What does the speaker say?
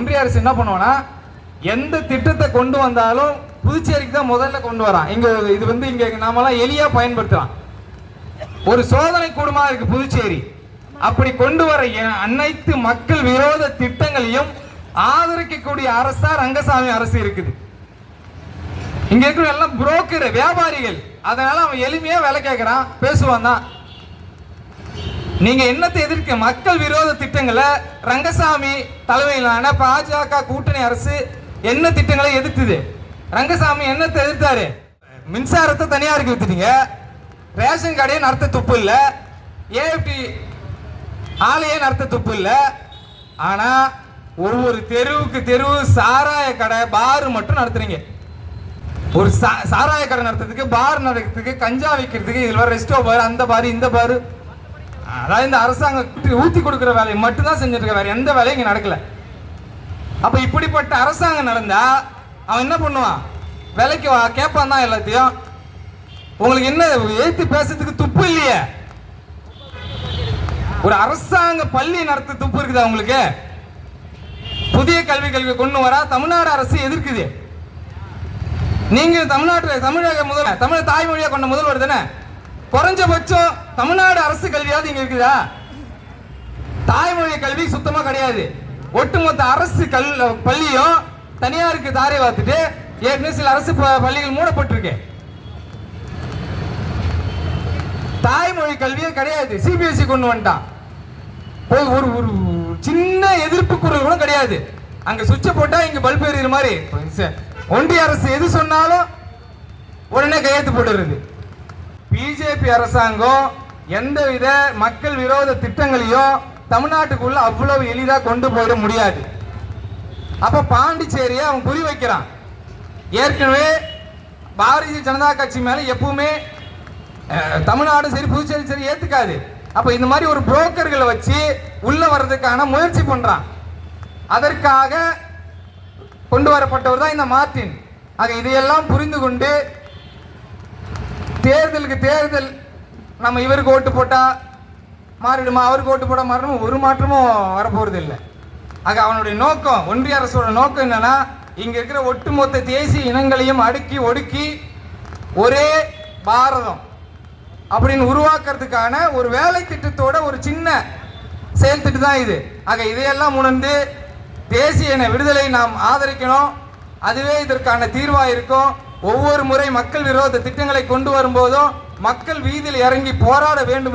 ஒன்றிய அரசு என்ன பண்ணுவோன்னா எந்த திட்டத்தை கொண்டு வந்தாலும் புதுச்சேரிக்கு தான் முதல்ல கொண்டு வரான். இங்க இது வந்து இங்க நாமெல்லாம் எளியா பயன்படுத்தலாம் ஒரு சோதனை கூடமா இருக்கு புதுச்சேரி. அப்படி கொண்டு வர அனைத்து மக்கள் விரோத திட்டங்களையும் ஆதரிக்கக்கூடிய அரசா ரங்கசாமி அரசு இருக்குது. இங்க இருக்கிற எல்லாம் புரோக்கர் வியாபாரிகள். அதனால அவன் எளிமையா வேலை கேட்கறான் பேசுவான் தான். நீங்க என்னத்தை எதிர்க்க? மக்கள் விரோத திட்டங்களை ரங்கசாமி தலைமையிலான பாஜக கூட்டணி அரசு என்ன திட்டங்களை எதிர்த்துது? ரங்கசாமி என்னத்தை எதிர்த்தாரு? மின்சாரத்தை தனியாருக்கு வித்துட்டீங்க. ரேஷன் கடையை நடத்த துப்பு இல்லை. ஏஎஃப்டி ஆலையே நடத்த துப்பு இல்லை. ஆனா ஒவ்வொரு தெருவுக்கு தெருவு சாராய கடை பார் மட்டும் நடத்துறீங்க. ஒரு சா- சாராய கடை நடத்துறதுக்கு பார் நடக்கிறதுக்கு கஞ்சா வைக்கிறதுக்கு இதில் வர ரெஸ்டோ பார் அந்த பார் இந்த பார். அதாவது இந்த அரசாங்கம் ஊற்றி கொடுக்குற வேலையை மட்டும்தான் செஞ்சுட்டு இருக்க வேற எந்த வேலையும் இங்கே நடக்கல. அப்போ இப்படிப்பட்ட அரசாங்கம் நடந்தா அவன் என்ன பண்ணுவான்? விலைக்கு வா கேட்பான் தான் எல்லாத்தையும். உங்களுக்கு என்ன ஏத்து பேசுறதுக்கு துப்பு இல்லையே? ஒரு அரசாங்க பள்ளி நடத்த துப்பு இருக்குதா உங்களுக்கு? புதிய கல்விக் கல்வி கொண்டு வர தமிழ்நாடு அரசு எதிர்க்குது. நீங்க தமிழ்நாட்டு தமிழக முதல் தமிழ் தாய்மொழியா கொண்ட முதல்வர் தானே? குறைஞ்சபட்சம் தமிழ்நாடு அரசு கல்வியாவது இங்க இருக்குதா? தாய்மொழி கல்வி சுத்தமா கிடையாது. ஒட்டுமொத்த அரசு கல் பள்ளியும் தனியாருக்கு தாரை வாத்துட்டு ஏற்கனவே சில அரசு ப- பள்ளிகள் மூடப்பட்டிருக்கு. தாய்மொழி கல்வியே கிடையாது. சிபிஎஸ்சி கொண்டு வந்துட்டான். ஒரு ஒரு ஒரு சின்ன எதிர்ப்பு குரல் கூட கிடையாது. அங்க சுவிட்சை போட்டா இங்க பல்ப் எறிகிற மாதிரி. ஒன்றிய அரசு எது சொன்னாலும் உடனே கையெழுத்து போட்டுருது பிஜேபி அரசாங்கம் எந்தவித மக்கள் விரோத திட்டங்களையும் தமிழ்நாட்டுக்குள்ள அவ்வளவு எளிதாக கொண்டு போயிட முடியாது. அப்ப பாண்டிச்சேரியை அவன் புரி வைக்கிறான். ஏற்கனவே பாரதிய ஜனதா கட்சி மேல எப்பவுமே தமிழ்நாடு சரி புதுச்சேரி சரி ஏத்துக்காது. அப்ப இந்த மாதிரி ஒரு புரோக்கர்களை வச்சு உள்ள வர்றதுக்கான முயற்சி பண்றான். அதற்காக கொண்டு வரப்பட்டவர் தான் இந்த மார்டின் ஆக இதையெல்லாம் புரிந்து கொண்டு தேர்தலுக்கு தேர்தல். நம்ம இவருக்கு ஓட்டு போட்டால் மாறிடுமா அவருக்கு ஓட்டு போட்டால் மாறணும் ஒரு மாற்றமும் வரப்போகிறது இல்லை ஆக அவனுடைய நோக்கம் ஒன்றிய அரசோட நோக்கம் என்னென்னா இங்கே இருக்கிற ஒட்டுமொத்த தேசிய இனங்களையும் அடுக்கி ஒடுக்கி ஒரே பாரதம் அப்படின்னு உருவாக்குறதுக்கான ஒரு வேலை திட்டத்தோட ஒரு சின்ன செயல் திட்டம் தான் இது. ஆக இதையெல்லாம் உணர்ந்து தேசிய இன விடுதலை நாம் ஆதரிக்கணும். அதுவே இதற்கான தீர்வாக இருக்கும். ஒவ்வொரு முறை மக்கள் விரோத திட்டங்களை கொண்டு வரும்போதும் மக்கள் வீதியில் இறங்கி போராட வேண்டும்